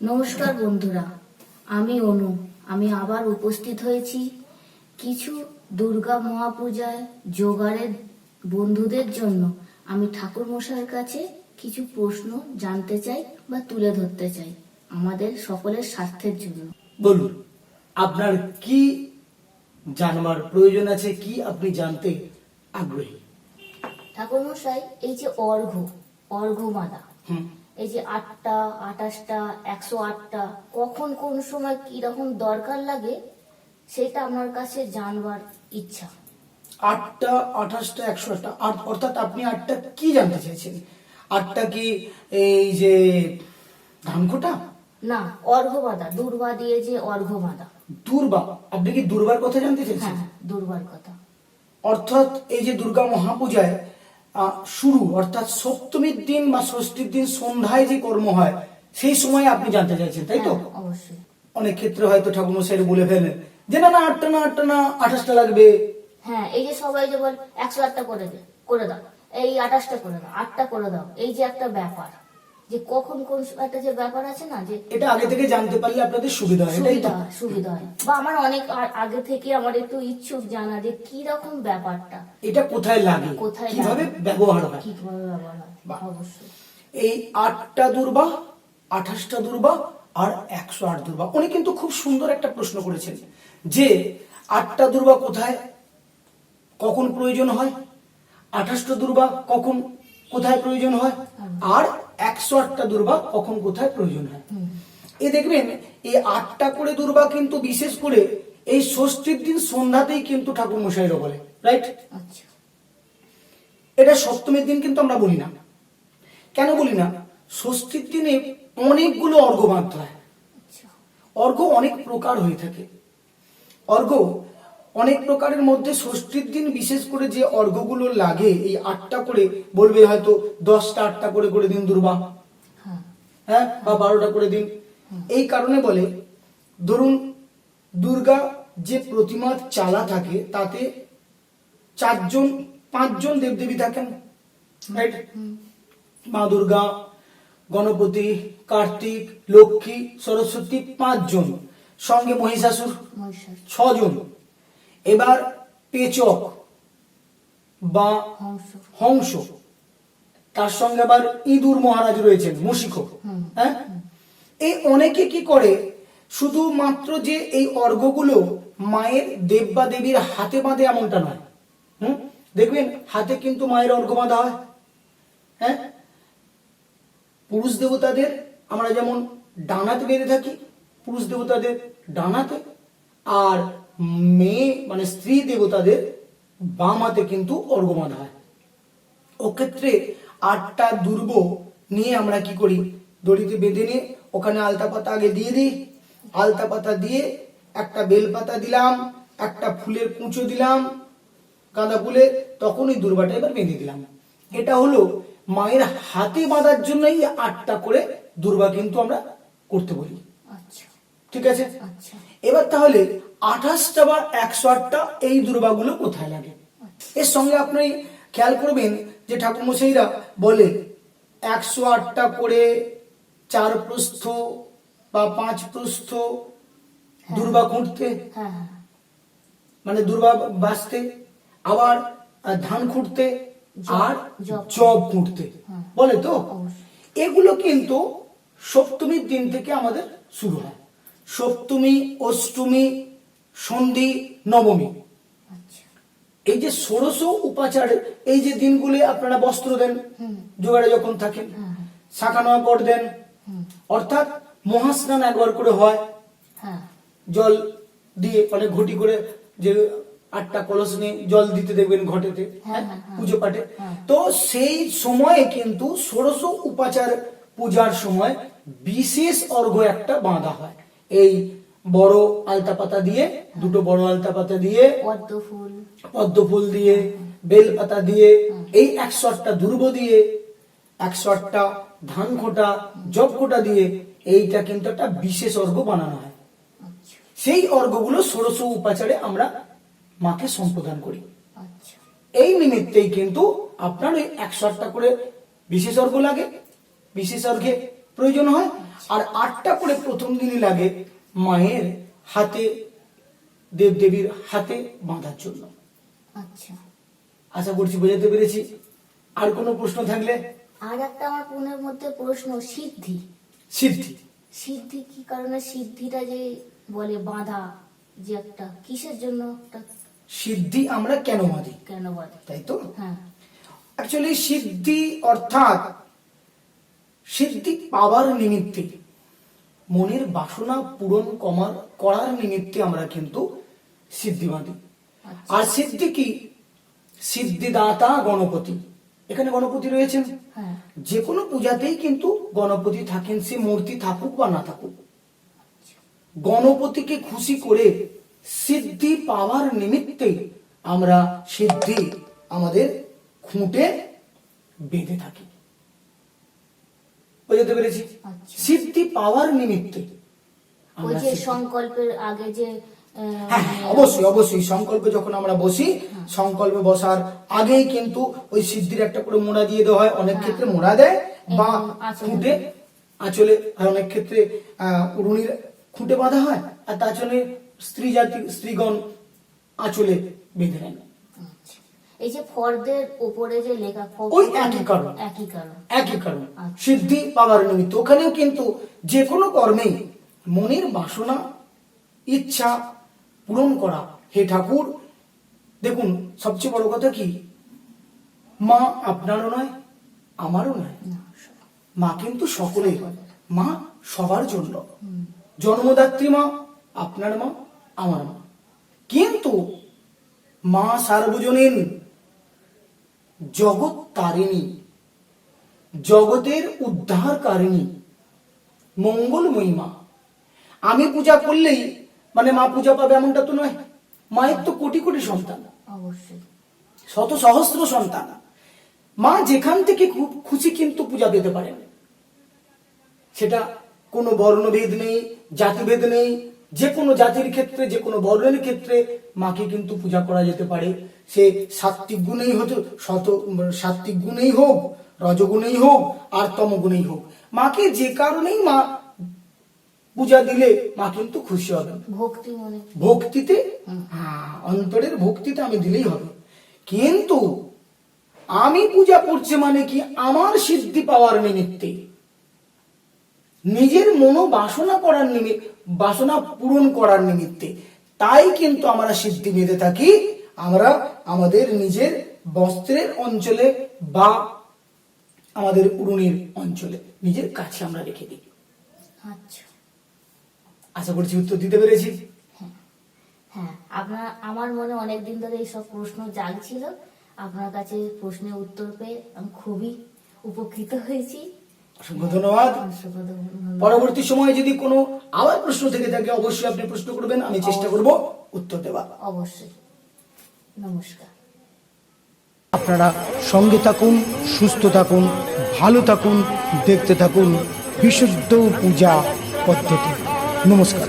নমস্কার বন্ধুরা আমি অনু। আমি আবার উপস্থিত হয়েছি কিছু দুর্গা মহাপূজায় জোগাড়ের বন্ধুদের জন্য। আমি ঠাকুর মশাইয়ের কাছে কিছু প্রশ্ন জানতে চাই বা তুলে ধরতে চাই আমাদের সকলের স্বার্থের জন্য। বলুন আপনার কি জানবার প্রয়োজন আছে? কি আপনি জানতে আগ্রহী? ঠাকুর মশাই এই যে অর্ঘ অর্ঘ মাদা এই যে আটটা আঠাশটা একশো আটটা কখন কোন সময় কি রকম দরকার লাগে সেটা আমার কাছে জানবার ইচ্ছা। আটটা আঠাশটা একশো আটটা আট অর্থাৎ আপনি আটটা কি জানতে চাইছেন? আটটা কি এই যে ধানকোটা? না অর্ঘবাদা দুর্বা দিয়ে যে অর্ঘবাদা দুর্বা আপনি কি দুর্বার কথা জানতে চাইছেন? হ্যাঁ দুর্বার কথা। অর্থাৎ এই যে দুর্গা মহাপূজায় শুরু অর্থাৎ সপ্তমীর দিন বা ষষ্ঠীর দিন সন্ধ্যায় যে কর্ম হয় সেই সময় আপনি জানতে চাইছেন তাই তো? হ্যাঁ, অবশ্যই। অনেক ক্ষেত্রে হয়তো ঠাকুরমশাই বলে ফেলেন যে না না আটটা না আটটা না আঠাশটা লাগবে। হ্যাঁ এই যে সবাই যে বল একশো আটটা করে দে করে দাও। এই আঠাশটা করে দাও আটটা করে দাও। এই যে একটা ব্যাপার। যে কখন কোন একটা যে ব্যাপার আছে না যে এটা আগে থেকে জানতে পারলে আপনাদের সুবিধা হয় এটাই তো। সুবিধা হয়। বা আমার অনেক আগে থেকে আমার একটু ইচ্ছুক জানা যে কি রকম ব্যাপারটা। এটা কোথায় লাগে? কোথায় কীভাবে ব্যবহার হয়? কীভাবে ব্যবহার হয়? অবশ্যই। এই আটটা দুর্বা আঠাশটা দুর্বা আর একশো আট দুর্বা। উনি কিন্তু খুব সুন্দর একটা প্রশ্ন করেছেন যে আটটা দুর্বা কোথায় কখন প্রয়োজন হয়? আঠাশটা দুর্বা কখন কোথায় প্রয়োজন হয়? আর একশো আটটা দুর্বা কখন কোথায় প্রয়োজন হয়? এ দেখবেন এই আটটা করে দুর্বা কিন্তু বিশেষ করে এই ষষ্ঠীর দিন সন্ধ্যাতেই কিন্তু ঠাকুর মশাইরা বলে রাইট আচ্ছা। এটা সপ্তমীর দিন কিন্তু আমরা বলি না। কেন বলি না? ষষ্ঠীর দিনে অনেকগুলো অর্ঘ বাঁধতে হয়। আচ্ছা। অর্ঘ অনেক প্রকার হয়ে থাকে। অর্ঘ অনেক প্রকারের মধ্যে ষষ্ঠীর দিন বিশেষ করে যে অর্ঘগুলো লাগে এই আটটা করে বলবে হয়তো দশটা আটটা করে করে দিন দুর্বা। হ্যাঁ। হ্যাঁ? বা বারোটা করে দিন। এই কারণে বলে ধরুন দুর্গা যে প্রতিমার চালা থাকে তাতে চারজন পাঁচজন দেবদেবী থাকেন রাইট মা দুর্গা গণপতি কার্তিক লক্ষ্মী সরস্বতী পাঁচজন সঙ্গে মহিষাসুর মহিষাস ছজন। এবার পেচক বা হংস। তার সঙ্গে আবার ইঁদুর মহারাজ রয়েছেন মুশিক হ্যাঁ? এই অনেকে কি করে? শুধুমাত্র যে এই অর্ঘগুলো মায়ের দেব বা দেবীর হাতে বাঁধে এমনটা নয়। হুম? দেখবেন হাতে কিন্তু মায়ের অর্ঘ বাঁধা হয়। হ্যাঁ? পুরুষ দেবতাদের আমরা যেমন ডানাতে বেঁধে থাকি পুরুষ দেবতাদের ডানাতে। আর মেয়ে মানে স্ত্রী দেবতাদের বাম হাতে কিন্তু অর্ঘ বাঁধা হয়। ও ক্ষেত্রে আটটা দুর্ব নিয়ে আমরা কি করি? দড়িতে বেঁধে নিয়ে ওখানে আলতা পাতা আগে দিয়ে দিই। আলতা পাতা দিয়ে একটা বেল পাতা দিলাম একটা ফুলের কুঁচো দিলাম গাঁদা ফুলের তখন ওই দুর্বাটা এবার বেঁধে দিলাম। এটা হলো মায়ের হাতে বাঁধার জন্যই আটটা করে দুর্বা কিন্তু আমরা করতে বলি। আচ্ছা। ঠিক আছে? আচ্ছা। এবার তাহলে আঠাশটা বা একশো আটটা এই দুর্বাগুলো কোথায় লাগে? এর সঙ্গে আপনি খেয়াল করবেন যে ঠাকুরমশাইরা বলে একশো আটটা করে চার প্রস্থ বা পাঁচ প্রস্থ দুর্বা খুঁড়তে। হ্যাঁ হ্যাঁ। মানে দুর্বা বাঁচতে আবার ধান খুঁটতে আর জব। খুঁটতে হ্যাঁ। বলে তো? এগুলো কিন্তু সপ্তমীর দিন থেকে আমাদের শুরু হয়। সপ্তমী অষ্টমী সন্ধি নবমী। এই যে ষোড়শ উপাচার এই যে দিনগুলি আপনারা বস্ত্র দেন জোগাড়ে যখন থাকেন শাখা নয় পট দেন অর্থাৎ মহাস্নান একবার করে হয়। জল দিয়ে মানে ঘটি করে যে আটটা কলস নিয়ে জল দিতে দেখবেন ঘটেতে হ্যাঁ, হ্যাঁ, হ্যাঁ। পুজো পাঠে। তো সেই সময়ে কিন্তু ষোড়শ উপাচার পূজার সময় বিশেষ অর্ঘ্য একটা বাঁধা হয়। এই বড় আলতা পাতা দিয়ে দুটো বড় আলতা পাতা দিয়ে পদ্ম ফুল। পদ্ম ফুল দিয়ে বেল পাতা দিয়ে এই একশো আটটা দুর্ব দিয়ে একশো আটটা ধান খোটা জব খোটা দিয়ে এইটা কিন্তু একটা বিশেষ অর্ঘ্য বানানো হয়। আচ্ছা। সেই অর্ঘ্যগুলো ষোড়শ উপাচারে আমরা মাকে সম্প্রদান করি। আচ্ছা। এই নিমিত্তেই কিন্তু আপনার ওই একশো আটটা করে বিশেষ অর্ঘ্য লাগে বিশেষ অর্ঘ্যে প্রয়োজন হয় আর আটটা করে প্রথম দিনই লাগে মায়ের হাতে দেবদেবীর হাতে বাঁধার জন্য। আচ্ছা। আশা করছি বোঝাতে পেরেছি। আর কোনো প্রশ্ন থাকলে? আর একটা আমার মনের মধ্যে প্রশ্ন সিদ্ধি। সিদ্ধি। সিদ্ধি কি কারণে? সিদ্ধিটা যে বলে বাঁধা যে একটা কিসের জন্য সিদ্ধি আমরা কেন বাঁধি? কেন বাঁধি? তাই তো? হ্যাঁ। অ্যাকচুয়ালি সিদ্ধি অর্থাৎ সিদ্ধি পাওয়ার নিমিত্তে মনের বাসনা পূরণ কমার করার নিমিত্তে আমরা কিন্তু সিদ্ধি বাঁধি আর সিদ্ধি কি? সিদ্ধিদাতা গণপতি। এখানে গণপতি রয়েছেন। হ্যাঁ। যে কোনো পূজাতেই কিন্তু গণপতি থাকেন সে মূর্তি থাকুক বা না থাকুক। গণপতিকে খুশি করে সিদ্ধি পাওয়ার নিমিত্তে আমরা সিদ্ধি আমাদের খুঁটে বেঁধে থাকি। বুঝতে পেরেছি আচ্ছা। সিদ্ধি পাওয়ার নিমিত্তে। ওই আমরা যে সংকল্পের আগে যে হ্যাঁ হ্যাঁ, অবশ্যই অবশ্যই সংকল্পে যখন আমরা বসি সংকল্পে বসার আগেই কিন্তু ওই সিদ্ধির একটা করে মোড়া দিয়ে দেওয়া হয় অনেক ক্ষেত্রে মোড়া দেয় বা এবং আঁচলে। খুঁটে আঁচলে আর অনেক ক্ষেত্রে আহ, উড়ুনির খুঁটে বাঁধা হয় আর তাছনে স্ত্রী জাতি স্ত্রীগণ আঁচলে বেঁধে নেন। এই যে ফর্দের উপরে যে লেখা ওই একই কারণ। একই কারণ। একই কারণ। আচ্ছা। সিদ্ধি পাওয়ার নিমিত্ত। ওখানেও কিন্তু যে কোনো কর্মেই মনের বাসনা ইচ্ছা পূরণ করা। হে ঠাকুর দেখুন সবচেয়ে বড় কথা কি? মা আপনারও নয় আমারও নয়। মা কিন্তু সকলের। মা সবার জন্য। জন্মদাত্রী মা আপনার মা আমার মা। কিন্তু মা সার্বজনীন জগৎ তারিণী জগতের উদ্ধারকারিণী মঙ্গলময়ী মা আমি পূজা করলেই মানে মা পূজা পাবে এমনটা তো নয় মায়ের তো কোটি কোটি সন্তান। শত সহস্র সন্তান। মা যেখান থেকে খুব খুশি কিন্তু পূজা পেতে পারেন। সেটা কোনো বর্ণভেদ নেই জাতিভেদ নেই যে কোনো জাতির ক্ষেত্রে যে কোনো বর্ণের ক্ষেত্রে মাকে কিন্তু পূজা করা যেতে পারে। সে সাত্বিক গুণেই হতো শত সাত্বিক গুণেই হোক রজগুণেই হোক আর তমগুণেই হোক। মাকে যে কারণেই মা পূজা দিলে মা কিন্তু খুশি হবে ভক্তি মনে। ভক্তিতে? হ্যাঁ, অন্তরের ভক্তিতে আমি দিলেই হবে। কিন্তু আমি পূজা করছি মানে কি? আমার সিদ্ধি পাওয়ার নিমিত্তে। নিজের মনো বাসনা করার নিমিত্ত বাসনা পূরণ করার নিমিত্তে। তাই কিন্তু আমরা সিদ্ধি বেঁধে থাকি। আমরা আমাদের নিজের বস্ত্রের অঞ্চলে বা আমাদের উড়ুনির অঞ্চলে নিজের কাছে আমরা রেখে দিই। আচ্ছা। আশা করছি উত্তর দিতে পেরেছি। হ্যাঁ আপনার আমার মনে অনেক দিন ধরে এইসব প্রশ্ন জাগছিল। আপনার কাছে প্রশ্নের উত্তর পেয়ে আমি খুবই উপকৃত হয়েছি। অসংখ্য ধন্যবাদ। পরবর্তী সময়ে যদি কোনো আবার প্রশ্ন থেকে থাকে অবশ্যই আপনি প্রশ্ন করবেন আমি চেষ্টা করব উত্তর দেওয়ার অবশ্যই। নমস্কার। আপনারা সঙ্গে থাকুন সুস্থ থাকুন ভালো থাকুন দেখতে থাকুন বিশুদ্ধ পূজা পদ্ধতি। নমস্কার।